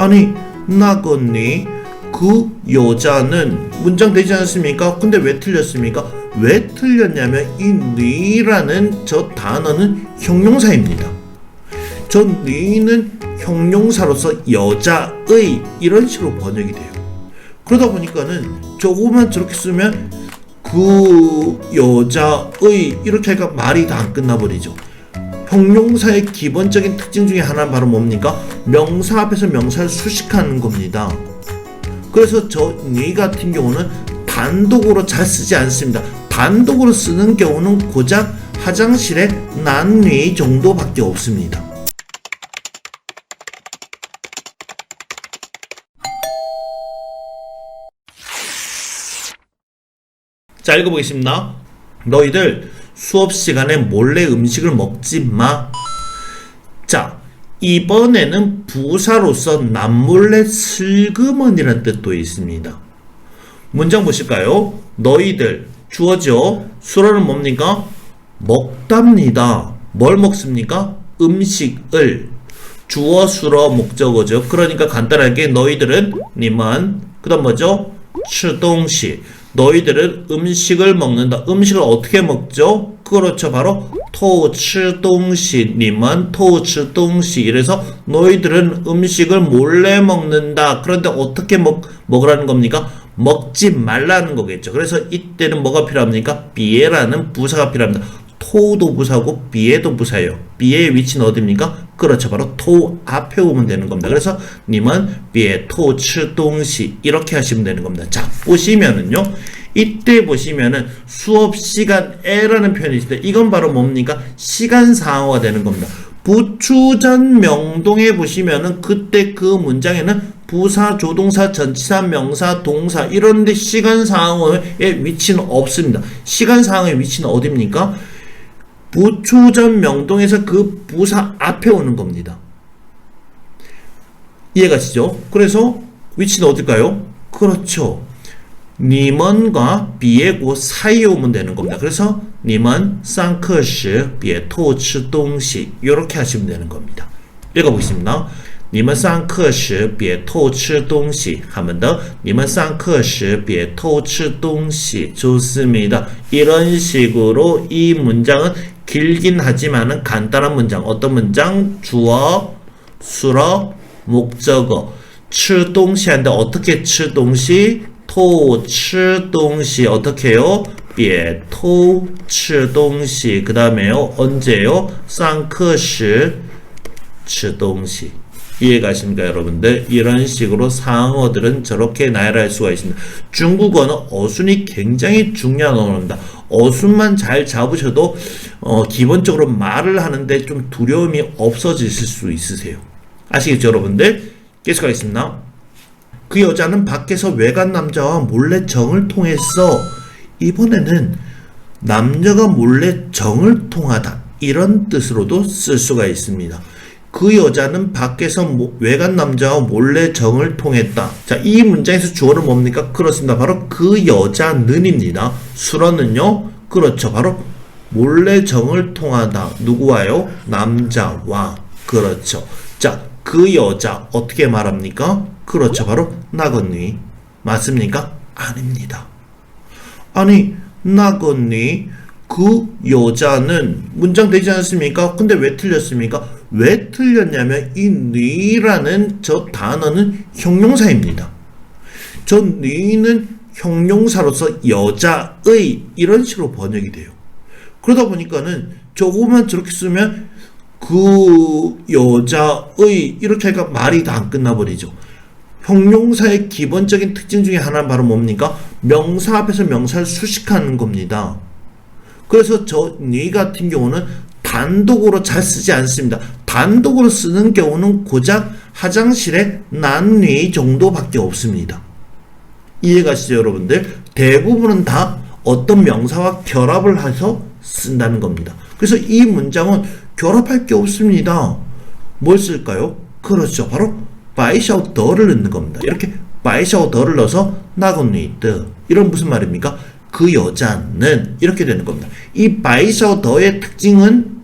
아니 나거니 그 여자는 문장 되지 않습니까? 근데 왜 틀렸습니까? 왜 틀렸냐면 이 니라는 저 단어는 형용사입니다. 저 니는 형용사로서 여자의 이런 식으로 번역이 돼요. 그러다 보니까는 조금만 저렇게 쓰면 그 여자의 이렇게 하니까 말이 다 안 끝나버리죠. 형용사의 기본적인 특징 중에 하나는 바로 뭡니까? 명사 앞에서 명사를 수식하는 겁니다. 그래서 저니 같은 경우는 단독으로 잘 쓰지 않습니다. 단독으로 쓰는 경우는 고작 화장실에 난니 정도밖에 없습니다. 자 읽어보겠습니다. 너희들 수업 시간에 몰래 음식을 먹지 마. 자, 이번에는 부사로서 남몰래 슬그머니란 뜻도 있습니다. 문장 보실까요? 너희들, 주어죠? 수로는 뭡니까? 먹답니다. 뭘 먹습니까? 음식을. 주어, 수로, 목적어죠. 그러니까 간단하게 너희들은, 니만, 그 다음 뭐죠? 추동시. 너희들은 음식을 먹는다. 음식을 어떻게 먹죠? 그렇죠. 바로 토츠동시 님은 토츠동시 이래서 너희들은 음식을 몰래 먹는다. 그런데 어떻게 먹 먹으라는 겁니까? 먹지 말라는 거겠죠. 그래서 이때는 뭐가 필요합니까? 비에라는 부사가 필요합니다. 토도 부사고 비에도 부사예요. 비의 위치는 어디입니까? 그렇죠. 바로 토 앞에 오면 되는 겁니다. 그래서 님은 비에 토, 치, 동시 이렇게 하시면 되는 겁니다. 자, 보시면은요. 이때 보시면은 수업 시간 에라는 표현이 있는데 이건 바로 뭡니까? 시간 상황화 되는 겁니다. 부추전 명동에 보시면은 그때 그 문장에는 부사, 조동사, 전치사, 명사, 동사 이런데 시간 상황의 위치는 없습니다. 시간 상황의 위치는 어디입니까? 부추전 명동에서 그 부사 앞에 오는 겁니다. 이해가시죠? 그래서 위치는 어딜까요? 그렇죠. 니먼과 비에고 그 사이에 오면 되는 겁니다. 그래서 니먼 쌍크시 비에 토치 동시 이렇게 하시면 되는 겁니다. 읽어보겠습니다. 니먼 쌍크시 비에 토치 동시 한번더 니먼 쌍크시 비에 토치 동시 좋습니다. 이런 식으로 이 문장은 길긴 하지만은 간단한 문장. 어떤 문장? 주어, 수로, 목적어. 吃东西 하는데 어떻게 吃东西? 偷吃东西 어떻게 해요? 别偷吃东西. 그 다음에요. 언제요? 上课时吃东西. 이해가십니까 여러분들? 이런 식으로 상어들은 저렇게 나열할 수가 있습니다. 중국어는 어순이 굉장히 중요한 언어입니다. 어순만 잘 잡으셔도 어, 기본적으로 말을 하는데 좀 두려움이 없어지실 수 있으세요. 아시겠죠 여러분들? 계속하겠습니다. 그 여자는 밖에서 외간 남자와 몰래 정을 통했어. 이번에는 남녀가 몰래 정을 통하다. 이런 뜻으로도 쓸 수가 있습니다. 그 여자는 밖에서 모- 외간 남자와 몰래 정을 통했다. 자, 이 문장에서 주어는 뭡니까? 그렇습니다. 바로 그 여자는입니다. 수로는요? 그렇죠. 바로 몰래 정을 통하다. 누구와요? 남자와. 그렇죠. 자, 그 여자 어떻게 말합니까? 그렇죠. 바로 나건니. 맞습니까? 아닙니다. 아니 나건니 그 여자는 문장 되지 않습니까? 근데 왜 틀렸습니까? 왜 틀렸냐면 이 니라는 저 단어는 형용사입니다. 저 니는 형용사로서 여자의 이런 식으로 번역이 돼요. 그러다 보니까는 조금만 저렇게 쓰면 그 여자의 이렇게 하니까 말이 다 안 끝나버리죠. 형용사의 기본적인 특징 중에 하나는 바로 뭡니까? 명사 앞에서 명사를 수식하는 겁니다. 그래서 저 니 같은 경우는 단독으로 잘 쓰지 않습니다. 단독으로 쓰는 경우는 고작 화장실에 난니 정도밖에 없습니다. 이해가시죠, 여러분들? 대부분은 다 어떤 명사와 결합을 해서 쓴다는 겁니다. 그래서 이 문장은 결합할 게 없습니다. 뭘 쓸까요? 그렇죠. 바로 바이샤오 더를 넣는 겁니다. 이렇게 바이샤오 더를 넣어서 나곤니드 이런 무슨 말입니까? 그 여자는 이렇게 되는 겁니다. 이 바이샤오 더의 특징은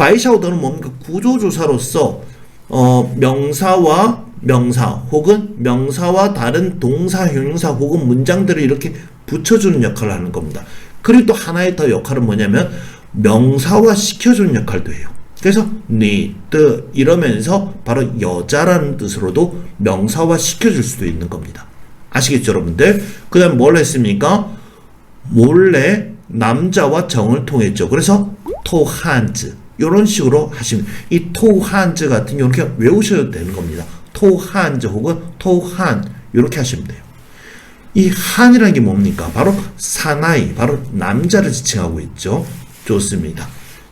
바, 바이샤오 더는 뭡니까? 구조조사로서 어, 명사와 명사 혹은 명사와 다른 동사, 형용사 혹은 문장들을 이렇게 붙여주는 역할을 하는 겁니다. 그리고 또 하나의 더 역할은 뭐냐면 명사화 시켜주는 역할도 해요. 그래서 니, 뜨 이러면서 바로 여자라는 뜻으로도 명사화 시켜줄 수도 있는 겁니다. 아시겠죠, 여러분들? 그 다음 뭘 했습니까? 몰래 남자와 정을 통했죠. 그래서 토한즈 이런 식으로 하시면 이 토한즈 같은 경우는 그냥 외우셔도 되는 겁니다. 토한즈 혹은 토한 이렇게 하시면 돼요. 이 한이라는 게 뭡니까? 바로 사나이, 바로 남자를 지칭하고 있죠. 좋습니다.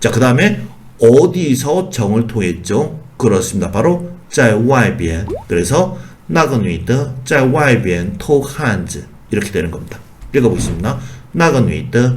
자, 그 다음에 어디서 정을 통했죠? 그렇습니다. 바로 在外边. 그래서 那个女的在外边偷汉子 이렇게 되는 겁니다. 읽어보겠습니다. 那个女的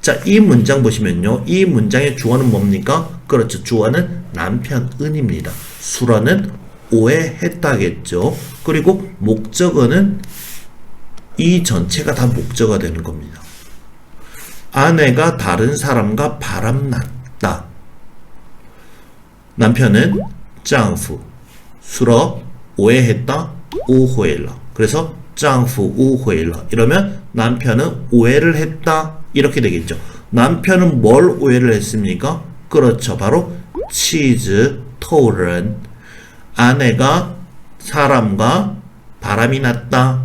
자, 이 문장 보시면요. 이 문장의 주어는 뭡니까? 그렇죠. 주어는 남편은입니다. 수라는 오해했다겠죠. 그리고 목적어는 이 전체가 다 목적어 되는 겁니다. 아내가 다른 사람과 바람났다. 남편은 짱후 수러 오해했다 오호일러. 그래서 짱후 오호일러. 이러면 남편은 오해를 했다 이렇게 되겠죠. 남편은 뭘 오해를 했습니까? 그렇죠. 바로 치즈 토른 아내가 사람과 바람이 났다.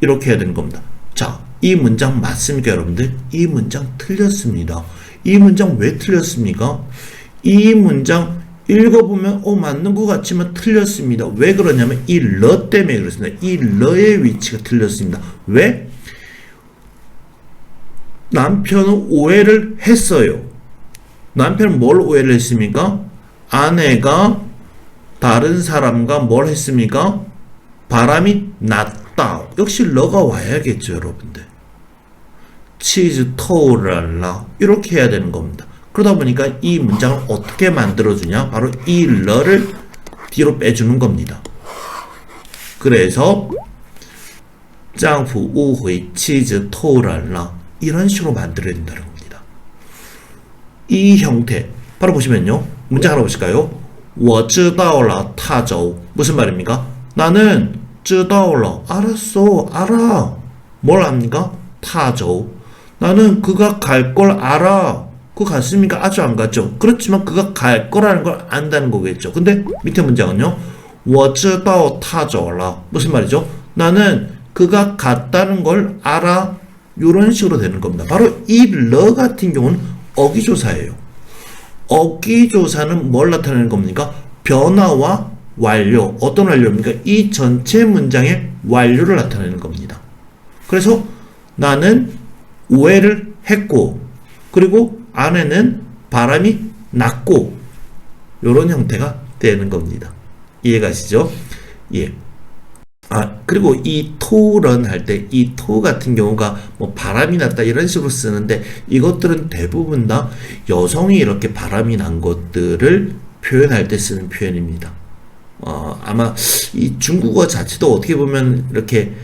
이렇게 해야 되는 겁니다. 자, 이 문장 맞습니까, 여러분들? 이 문장 틀렸습니다. 이 문장 왜 틀렸습니까? 이 문장 읽어보면 어 맞는 것 같지만 틀렸습니다. 왜 그러냐면 이 러 때문에 그렇습니다. 이 러의 위치가 틀렸습니다. 왜? 남편은 오해를 했어요. 남편은 뭘 오해를 했습니까? 아내가 다른 사람과 뭘 했습니까? 바람이 났다. 역시 러가 와야겠죠, 여러분들. 치즈 토랄라 이렇게 해야 되는 겁니다. 그러다 보니까 이 문장을 어떻게 만들어주냐? 바로 이 러를 뒤로 빼주는 겁니다. 그래서 丈夫误会妻子偷懒了 이런 식으로 만들어야 된다는 겁니다. 이 형태 바로 보시면요. 문장 하나 보실까요? 我知道了他走 무슨 말입니까? 나는 知道了 알았어 알아 뭘 압니까? 他走 나는 그가 갈 걸 알아 그 갔습니까? 아주 안 갔죠. 그렇지만 그가 갈 거라는 걸 안다는 거겠죠. 근데 밑에 문장은요. 我知道他走了 무슨 말이죠? 나는 그가 갔다는 걸 알아 이런 식으로 되는 겁니다. 바로 이 러 같은 경우는 어기조사예요. 어기조사는 뭘 나타내는 겁니까? 변화와 완료. 어떤 완료입니까? 이 전체 문장의 완료를 나타내는 겁니다. 그래서 나는 오해를 했고, 그리고 안에는 바람이 났고, 이런 형태가 되는 겁니다. 이해가시죠? 예. 아, 그리고 이 토런 할 때 이 토 같은 경우가 뭐 바람이 났다 이런 식으로 쓰는데 이것들은 대부분 다 여성이 이렇게 바람이 난 것들을 표현할 때 쓰는 표현입니다. 어, 아마 이 중국어 자체도 어떻게 보면 이렇게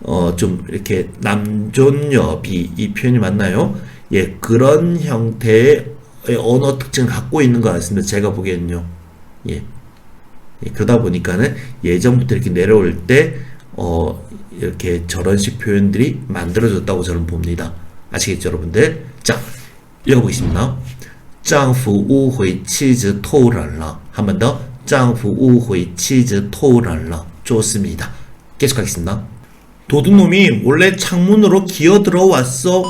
어, 좀 이렇게 남존여비 이 표현이 맞나요? 예, 그런 형태의 언어 특징을 갖고 있는 것 같습니다. 제가 보기에는요. 예. 예, 그러다 보니까는 예전부터 이렇게 내려올 때, 어, 이렇게 저런식 표현들이 만들어졌다고 저는 봅니다. 아시겠죠, 여러분들? 자, 읽어보겠습니다. 丈夫误会妻子偷懒了. 한 번 더. 丈夫误会妻子偷懒了. 좋습니다. 계속하겠습니다. 도둑놈이 몰래 창문으로 기어 들어왔어.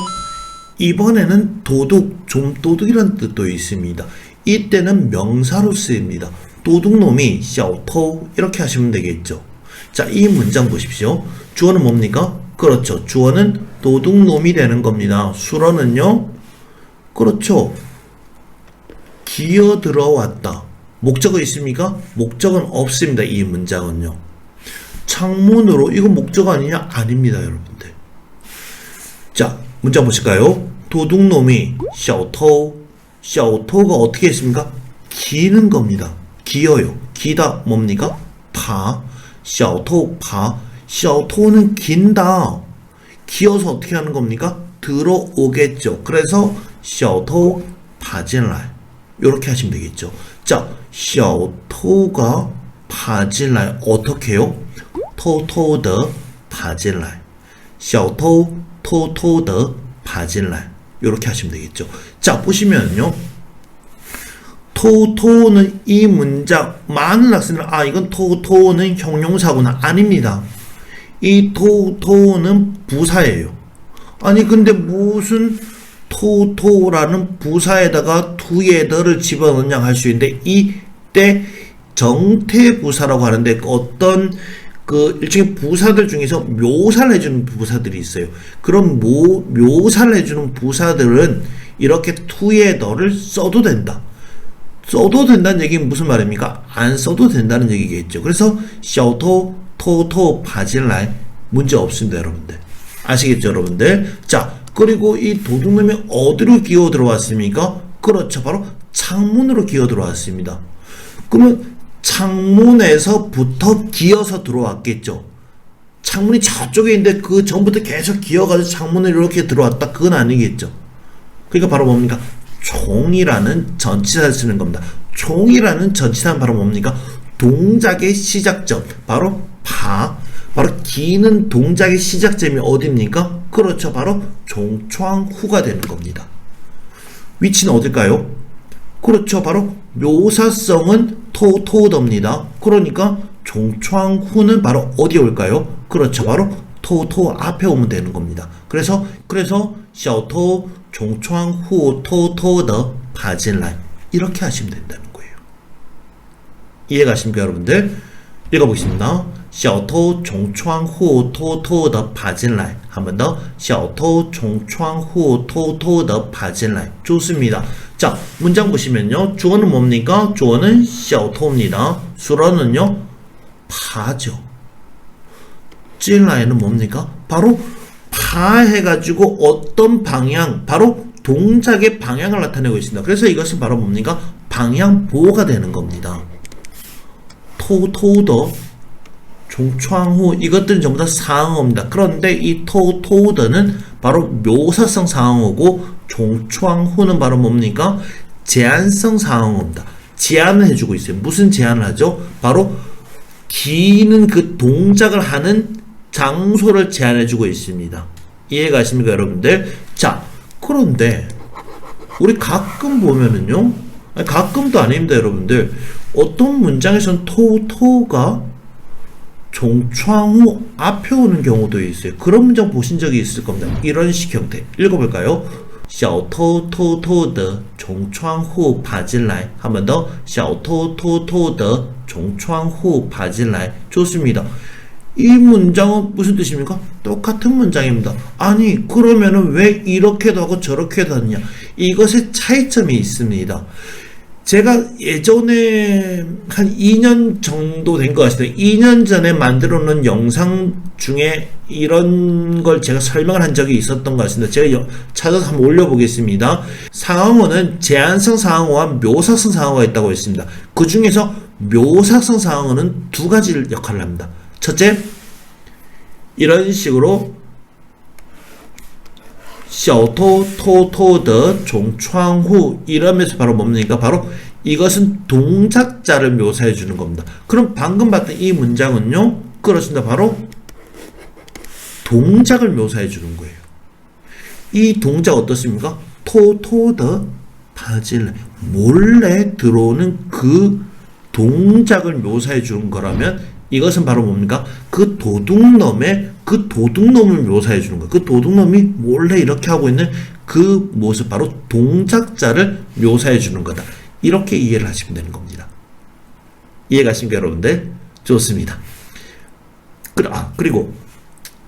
이번에는 도둑, 좀 도둑이라는 뜻도 있습니다. 이때는 명사로 쓰입니다. 도둑놈이 샤오토 이렇게 하시면 되겠죠. 자, 이 문장 보십시오. 주어는 뭡니까? 그렇죠. 주어는 도둑놈이 되는 겁니다. 수로는요? 그렇죠. 기어 들어왔다. 목적은 있습니까? 목적은 없습니다. 이 문장은요. 창문으로 이건 목적 아니냐? 아닙니다, 여러분들. 자, 문장 보실까요? 도둑놈이 샤오토 샤오토가 어떻게 했습니까? 기는 겁니다. 기어요. 기다 뭡니까? 파. 샤토 파. 샤토는 긴다. 기어서 어떻게 하는 겁니까? 들어오겠죠. 그래서 샤토 파진라이. 요렇게 하시면 되겠죠. 자, 샤토가 파진라이 어떻게 해요? 토토더 파진라이. 샤토 토토더 파진라이. 요렇게 하시면 되겠죠. 자, 보시면요. 토토는 이 문장 많은 학생들 아 이건 토토는 형용사구나 아닙니다. 이 토토는 부사예요. 아니 근데 무슨 토토라는 부사에다가 투의 더를 집어넣냐 할 수 있는데 이때 정태부사라고 하는데 어떤 그 일종의 부사들 중에서 묘사를 해주는 부사들이 있어요. 그런 모, 묘사를 해주는 부사들은 이렇게 투의 더를 써도 된다. 써도 된다는 얘기는 무슨 말입니까? 안 써도 된다는 얘기겠죠. 그래서 小偷 토토 바질라이 문제 없습니다, 여러분들. 아시겠죠, 여러분들? 자, 그리고 이 도둑놈이 어디로 기어 들어왔습니까? 그렇죠, 바로 창문으로 기어 들어왔습니다. 그러면 창문에서부터 기어서 들어왔겠죠. 창문이 저쪽에 있는데 그 전부터 계속 기어가지고 창문을 이렇게 들어왔다. 그건 아니겠죠. 그러니까 바로 뭡니까? 총이라는 전치사를 쓰는 겁니다. 총이라는 전치사는 바로 뭡니까? 동작의 시작점. 바로 파. 바로 기는 동작의 시작점이 어디입니까? 그렇죠. 바로 종초항후가 되는 겁니다. 위치는 어딜까요? 그렇죠. 바로 묘사성은 토토더입니다. 그러니까 종초항후는 바로 어디에 올까요? 그렇죠. 바로 토토 앞에 오면 되는 겁니다. 그래서 그래서 小偷 종초항후 토토더 파진라이 이렇게 하시면 된다는 거예요. 이해가십니까 여러분들? 읽어보겠습니다. 小偷从窗户偷偷的爬进来. 한 번 더. 小偷从窗户偷偷的爬进来. 좋습니다. 자, 문장 보시면요. 주어는 뭡니까? 주어는 小偷입니다 수어는요. 파죠. 进来는 뭡니까? 바로 파 해가지고 어떤 방향, 바로 동작의 방향을 나타내고 있습니다. 그래서 이것은 바로 뭡니까? 방향 보호가 되는 겁니다. 토토더 종초항후 이것들은 전부 다 상어입니다. 그런데 이 토토더는 바로 묘사성 상어고 종초항후는 바로 뭡니까? 제한성 상어입니다. 제한을 해주고 있어요. 무슨 제한을 하죠? 바로 기는 그 동작을 하는 장소를 제한해주고 있습니다. 이해가십니까, 여러분들? 자, 그런데 우리 가끔 보면은요, 아니, 가끔도 아닙니다, 여러분들. 어떤 문장에서는 토토가 종초항후 앞에 오는 경우도 있어요. 그런 문장 보신 적이 있을 겁니다. 이런 식 형태. 읽어볼까요? 小偷偷偷的从窗户爬进来. 한 번 더. 小偷偷偷的从窗户爬进来. 좋습니다. 이 문장은 무슨 뜻입니까? 똑같은 문장입니다. 아니, 그러면은 왜 이렇게도 하고 저렇게도 하느냐? 이것에 차이점이 있습니다. 제가 예전에 한 2년 정도 된 것 같습니다. 2년 전에 만들어 놓은 영상 중에 이런 걸 제가 설명을 한 적이 있었던 것 같습니다. 제가 여- 찾아서 한번 올려보겠습니다. 상황어는 제한성 상황어와 묘사성 상황어가 있다고 했습니다. 그 중에서 묘사성 상황어는 두 가지 역할을 합니다. 첫째, 이런 식으로 셔토 토토더 종창후 이러면서 바로 뭡니까? 바로 이것은 동작자를 묘사해 주는 겁니다. 그럼 방금 봤던 이 문장은요. 그렇습니다. 바로 동작을 묘사해 주는 거예요. 이 동작 어떻습니까? 토토더 바질 몰래 들어오는 그 동작을 묘사해 주는 거라면 이것은 바로 뭡니까? 그 도둑놈의 그 도둑놈을 묘사해 주는 거예요. 그 도둑놈이 몰래 이렇게 하고 있는 그 모습 바로 동작자를 묘사해 주는 거다. 이렇게 이해를 하시면 되는 겁니다. 이해가십니까, 여러분들? 좋습니다. 그- 아, 그리고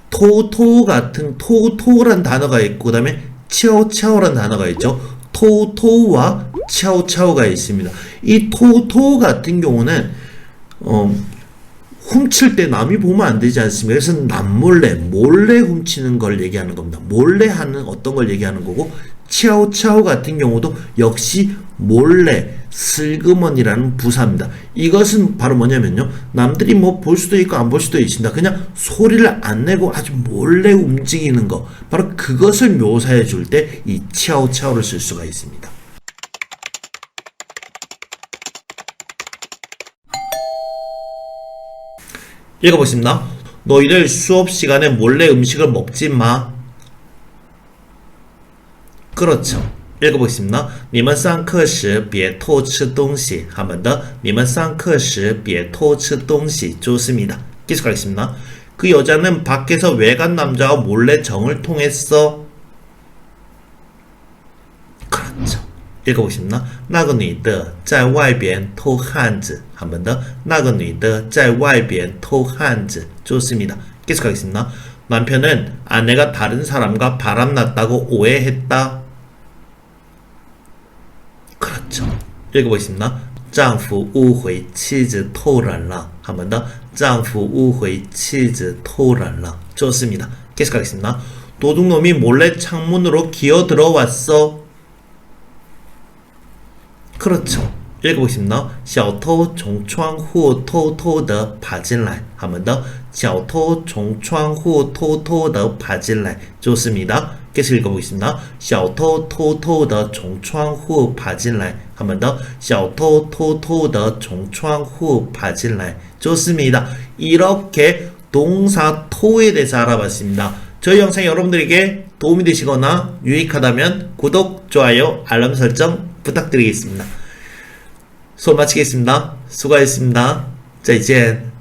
토토 같은 토토란 단어가 있고 그 다음에 치오치오란 단어가 있죠. 토토와 치오치오가 있습니다. 이 토토 같은 경우는 어, 훔칠 때 남이 보면 안 되지 않습니까? 그래서 남몰래, 몰래 훔치는 걸 얘기하는 겁니다. 몰래 하는 어떤 걸 얘기하는 거고, 치아오치아오 같은 경우도 역시 몰래, 슬그머니라는 부사입니다. 이것은 바로 뭐냐면요. 남들이 뭐 볼 수도 있고 안 볼 수도 있습니다. 그냥 소리를 안 내고 아주 몰래 움직이는 거. 바로 그것을 묘사해 줄 때 이 치아오치아오를 쓸 수가 있습니다. 읽어보겠습니다. 너희들 수업 시간에 몰래 음식을 먹지 마. 그렇죠. 읽어보겠습니다. 你们上课时别偷吃东西. 한번 더. 你们上课时别偷吃东西. 좋습니다. 계속하겠습니다. 그 여자는 밖에서 외간 남자와 몰래 정을 통했어. 그렇죠. 읽어보겠습니다. 那个女的在外边偷汉子. 한 번 더. 那个女的在外边偷汉子. 좋습니다. 계속하겠습니다. 남편은 아내가 다른 사람과 바람났다고 오해했다. 그렇죠. 읽어보겠습니다. 丈夫误会妻子偷人了. 한 번 더. 丈夫误会妻子偷人了. 좋습니다. 계속하겠습니다. 도둑놈이 몰래 창문으로 기어 들어왔어. 그렇죠. 읽어보겠습니다. 小偷从窗户偷偷地爬进来. 한 번 더. 小偷从窗户偷偷地爬进来. 좋습니다. 계속 읽어보겠습니다. 小偷偷偷地从窗户爬进来. 한 번 더. 小偷偷偷地从窗户爬进来. 좋습니다. 이렇게 동사 토에 대해서 알아봤습니다. 저희 영상이 여러분들에게 도움이 되시거나 유익하다면 구독, 좋아요, 알람 설정 부탁드리겠습니다. 수업 마치겠습니다. 수고하셨습니다. 再见。